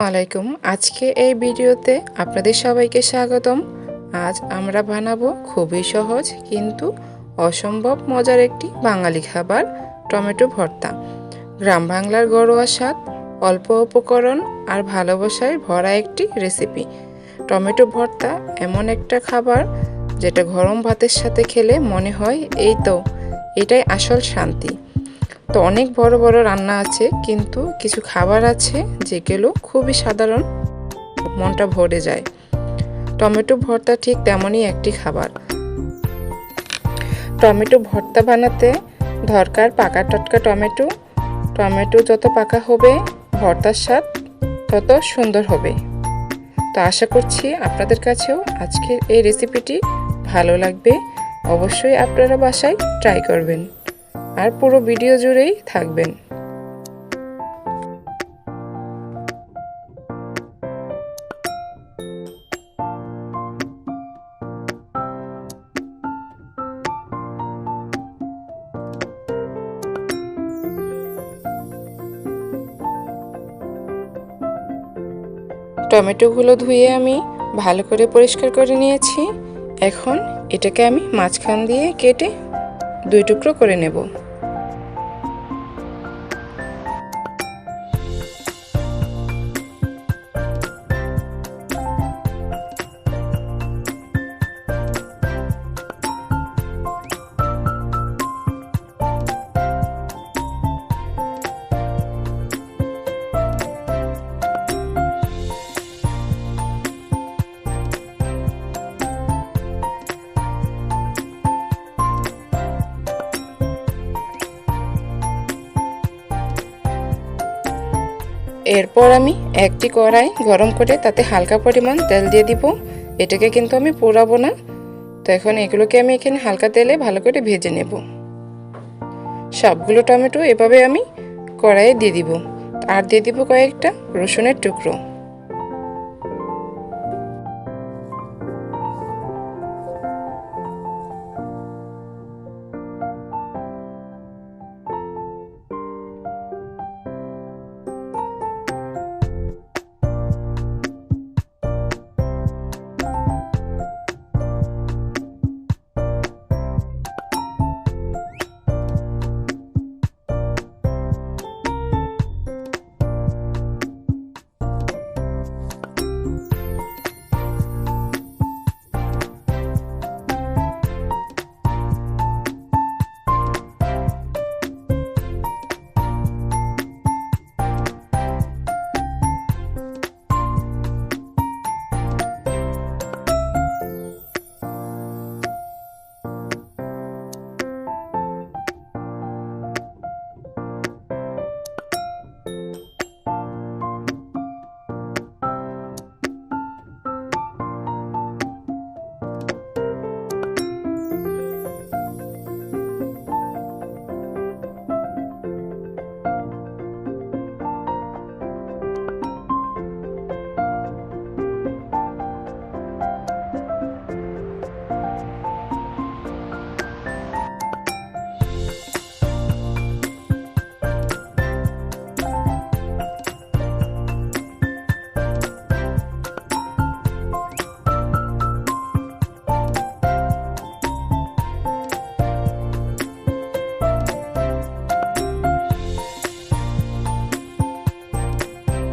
আলাইকুম। আজকে এই ভিডিওতে আপনাদের সবাইকে স্বাগতম। আজ আমরা বানাবো খুবই সহজ কিন্তু অসম্ভব মজার একটি বাঙালি খাবার, টমেটো ভর্তা। গ্রাম বাংলার ঘরোয়া স্বাদ, অল্প উপকরণ আর ভালোবাসায় ভরা একটি রেসিপি টমেটো ভর্তা এমন একটা খাবার যেটা গরম ভাতের সাথে খেলে মনে হয়, এই তো, এটাই আসল শান্তি। তো অনেক বড় বড় রান্না আছে, কিন্তু কিছু খাবার আছে যেগুলো খুবই সাধারণ, মনটা ভরে যায়। টমেটো ভর্তা ঠিক তেমনই একটি খাবার। টমেটো ভর্তা বানাতে দরকার পাকা টটকা টমেটো। টমেটো যত পাকা হবে, ভর্তার স্বাদ তত সুন্দর হবে। তো আশা করছি আপনাদের কাছেও আজকের এই রেসিপিটি ভালো লাগবে। অবশ্যই আপনারা বাসায় ট্রাই করবেন। আর পুরো ভিডিও জুড়েই থাকবেন। টমেটোগুলো ধুয়ে আমি ভালো করে পরিষ্কার করে নিয়েছি। এখন এটাকে আমি মাঝখান দিয়ে কেটে দুই টুকরো করে নেব। এরপর আমি একটি কড়াই গরম করে তাতে হালকা পরিমাণ তেল দিয়ে দিব। এটাকে কিন্তু আমি পোড়াবো না। তো এখন এগুলোকে আমি এখানে হালকা তেলে ভালো করে ভেজে নেব। সবগুলো টমেটো এভাবে আমি কড়াইয়ে দিয়ে দিব। আর দিয়ে দিব কয়েকটা রসুনের টুকরো।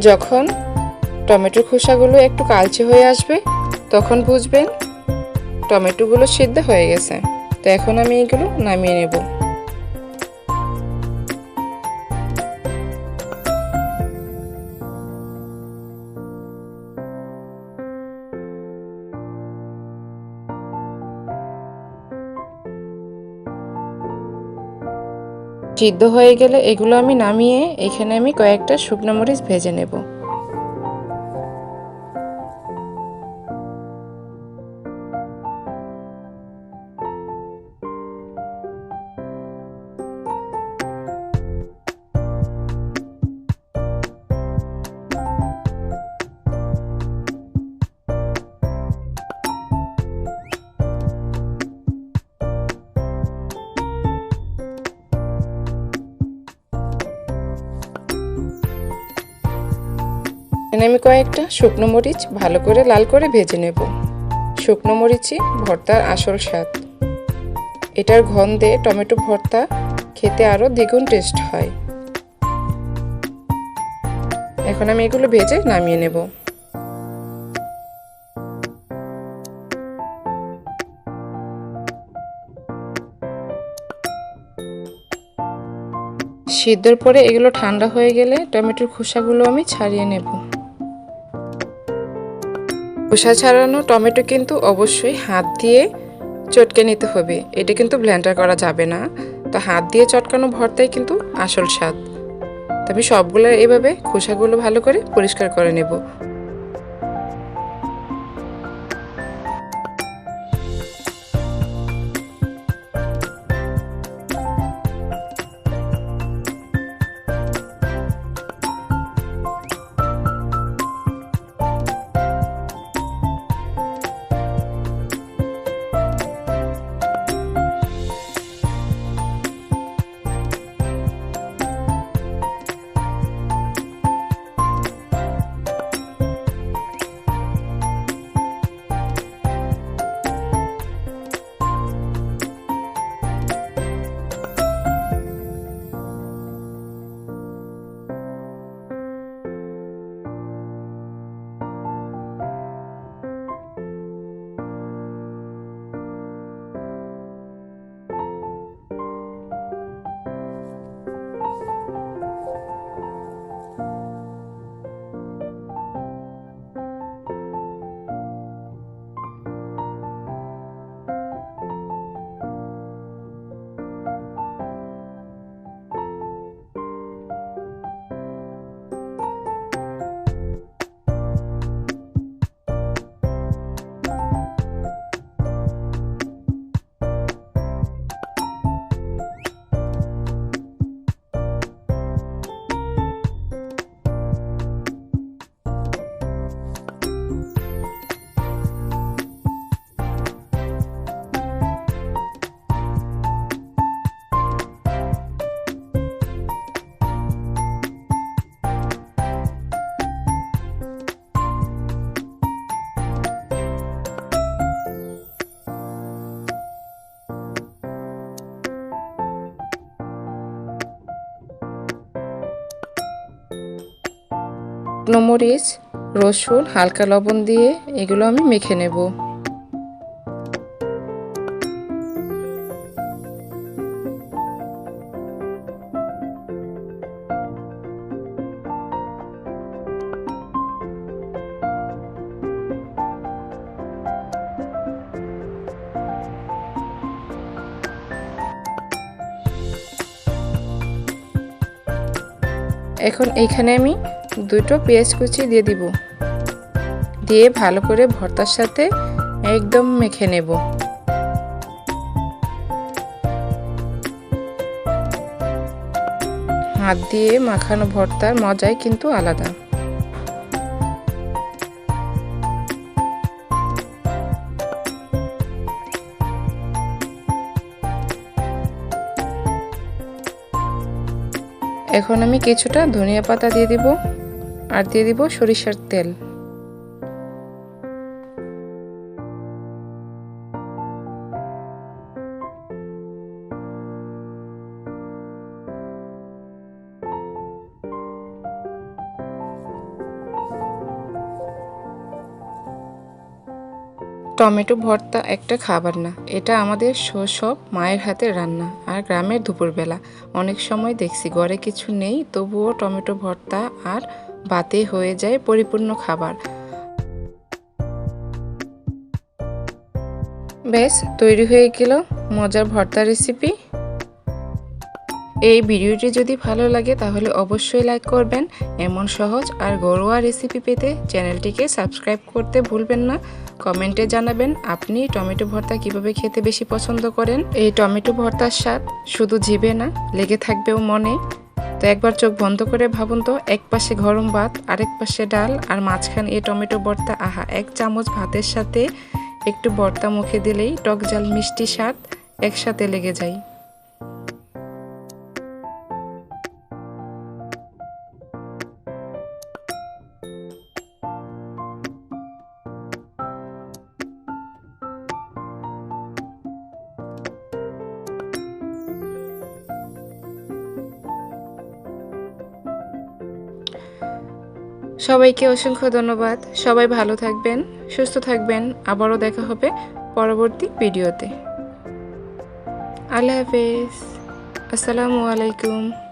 যখন টমেটোর খোসাগুলো একটু কালচে হয়ে আসবে, তখন বুঝবেন টমেটোগুলো সিদ্ধ হয়ে গেছে। তো এখন আমি এগুলো নামিয়ে নেব। সিদ্ধ হয়ে গেলে এগুলো আমি নামিয়ে এখানে আমি কয়েকটা শুকনো মরিচ ভেজে নেব। এখানে আমি কয়েকটা শুকনো মরিচ ভালো করে লাল করে ভেজে নেব। শুকনো মরিচই ভর্তার আসল স্বাদ। এটার গন্ধে টমেটো ভর্তা খেতে আরও দ্বিগুণ টেস্ট হয়। এখন আমি এগুলো ভেজে নামিয়ে নেব। সিদ্ধর পরে এগুলো ঠান্ডা হয়ে গেলে টমেটোর খোসাগুলো আমি ছাড়িয়ে নেব। খোসা ছাড়ানো টমেটো কিন্তু অবশ্যই হাত দিয়ে চটকে নিতে হবে। এটা কিন্তু ব্লেন্ডার করা যাবে না। তো হাত দিয়ে চটকানো ভর্তাই কিন্তু আসল স্বাদ। তো আমি সবগুলো এইভাবে খোসাগুলো ভালো করে পরিষ্কার করে নেব। শুকনো মরিচ রসুন হালকা লবণ দিয়ে এগুলো আমি মেখে নেব। এখন এইখানে আমি দুটো পেঁয়াজ কুচি দিয়ে দিব। দিয়ে ভালো করে ভর্তার সাথে একদম মেখে নেব। হাত দিয়ে মাখানো ভর্তার মজাই কিন্তু আলাদা। এখন আমি কিছুটা ধনিয়া পাতা দিয়ে দিব। আর দিয়ে দিব সরিষার তেল। টমেটো ভর্তা একটা খাবার না, এটা আমাদের সব মায়ের হাতের রান্না আর গ্রামের দুপুরবেলা। অনেক সময় দেখছি ঘরে কিছু নেই, তবুও টমেটো ভর্তা আর বাতে হয়ে যায় পরিপূর্ণ খাবার। বেশ, তৈরি হয়ে গেল মজার ভর্তা রেসিপি এই ভিডিওটি যদি ভালো লাগে তাহলে অবশ্যই লাইক করবেন। এমন সহজ আর ঘরোয়া রেসিপি পেতে চ্যানেলটিকে সাবস্ক্রাইব করতে ভুলবেন না। কমেন্টে জানাবেন আপনি টমেটো ভর্তা কীভাবে খেতে বেশি পছন্দ করেন। এই টমেটো ভর্তার স্বাদ শুধু জিভে না, লেগে থাকবেও মনে। তো একবার চোখ বন্ধ করে ভাবুন তো, এক পাশে গরম ভাত, আরেক পাশে ডাল, আর মাঝখানে এ টমেটো ভর্তা আহা, এক চামচ ভাতের সাথে একটু ভর্তা মুখে দিলেই টক জাল মিষ্টি স্বাদ একসাথে লেগে যায়। সবাইকে অসংখ্য ধন্যবাদ। সবাই ভালো থাকবেন, সুস্থ থাকবেন। আবারও দেখা হবে পরবর্তী ভিডিওতে। আল্লাহ হাফেজ। আসসালামু আলাইকুম।